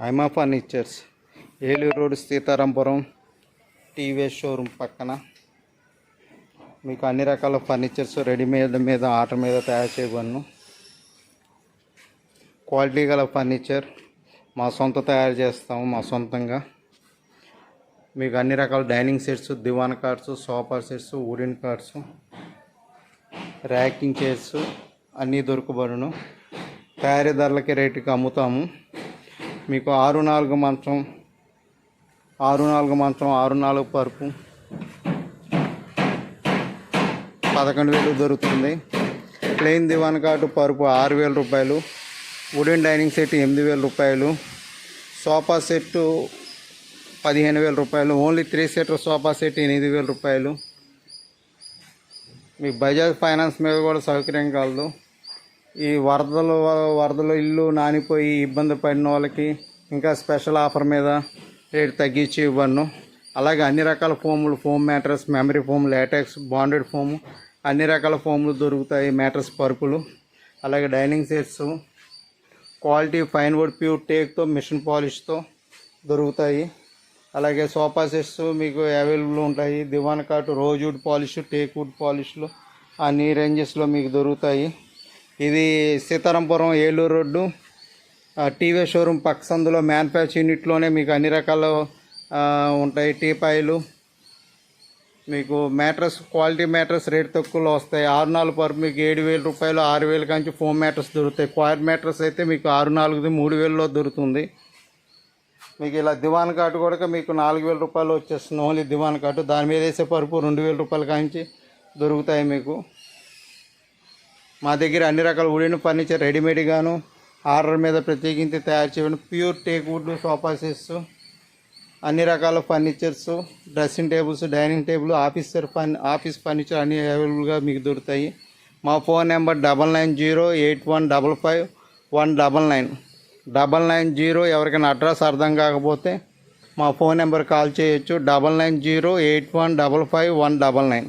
Haima furnitures. Eluru road Seetharampuram TVS showroom పక్కన. మీకు అన్ని రకాల ఫర్నిచర్స్ రెడీమేడ్ మీద ఆర్డర్ మీద తయారు చేయబడును. క్వాలిటీ గల ఫర్నిచర్ మా సొంత తయారు చేస్తాము మా సొంతంగా. మీకు అన్ని రకాల dining sets divan cots sofa sets wooden cots racking chairs అన్నీ దొరకబడును. తయారీ ధరలకి రేటుకి అమ్ముతాము. మీకు ఆరు నాలుగు మంచం ఆరు నాలుగు మంచం ఆరు నాలుగు పరుపు. పదకొండు వేలు దొరుకుతుంది. ప్లెయిన్ దివాన్ కాటు పరుపు ఆరు వేల రూపాయలు. వుడెన్ డైనింగ్ సెట్ ఎనిమిది వేల రూపాయలు. సోఫా సెట్టు పదిహేను వేల రూపాయలు. Only three seater sofa set ఎనిమిది వేల రూపాయలు. మీకు బజాజ్ ఫైనాన్స్ మీద కూడా సౌకర్యం కలదు. ఈ వరదలు వరదలు ఇల్లు నానిపోయి ఇబ్బంది పడిన వాళ్ళకి ఇంకా స్పెషల్ ఆఫర్ మీద రేటు తగ్గించి ఇవ్వను. అలాగే అన్ని రకాల ఫోములు foam mattress memory foam latex bonded foam అన్ని రకాల ఫోములు దొరుకుతాయి మ్యాట్రస్ పరుపులు. అలాగే dining sets quality fine wood pure టేక్తో machine పాలిష్తో దొరుకుతాయి. అలాగే సోఫా సెట్స్ మీకు అవైలబుల్ ఉంటాయి. Divan cot rosewood polish teak wood పాలిష్లు అన్ని రేంజెస్లో మీకు దొరుకుతాయి. ఇది Seetharampuram Eluru road. TV showroom పక్క సందులో మ్యానుఫ్యాక్చర్ యూనిట్లోనే మీకు అన్ని రకాల ఉంటాయి. టీపాయిలు మీకు మ్యాట్రస్ క్వాలిటీ మ్యాట్రస్ రేట్ తక్కువలో వస్తాయి. ఆరు నాలుగు పరుపు మీకు ఏడు వేల రూపాయలు ఆరు వేల కంచి ఫోమ్ మ్యాట్రస్ దొరుకుతాయి. క్వార్ మ్యాట్రస్ అయితే మీకు ఆరు నాలుగుది మూడు వేలలో దొరుకుతుంది. మీకు ఇలా దివాన్ కాటు కూడా మీకు నాలుగు వేల రూపాయలు వచ్చేస్తుంది. ఓన్లీ దివాన్ కాటు. దాని మీద వేసే పరుపు రెండు వేల రూపాయల కాంచి దొరుకుతాయి మీకు. మా దగ్గర అన్ని రకాల వుడెన్ ఫర్నిచర్ రెడీమేడ్గాను ఆర్డర్ మీద ప్రత్యేకించి తయారు చేయడం ప్యూర్ టేక్ వుడ్లు సోఫా సెట్స్ అన్ని రకాల furnitures dressing tables dining table officer furni office furniture అన్ని అవైలబుల్గా మీకు దొరుకుతాయి. మా phone number double nine zero eight one double five one double nine. Double nine zero ఎవరికైనా అడ్రస్ అర్థం కాకపోతే మా ఫోన్ నెంబర్ కాల్ చేయొచ్చు. Double nine zero eight one double five one double nine.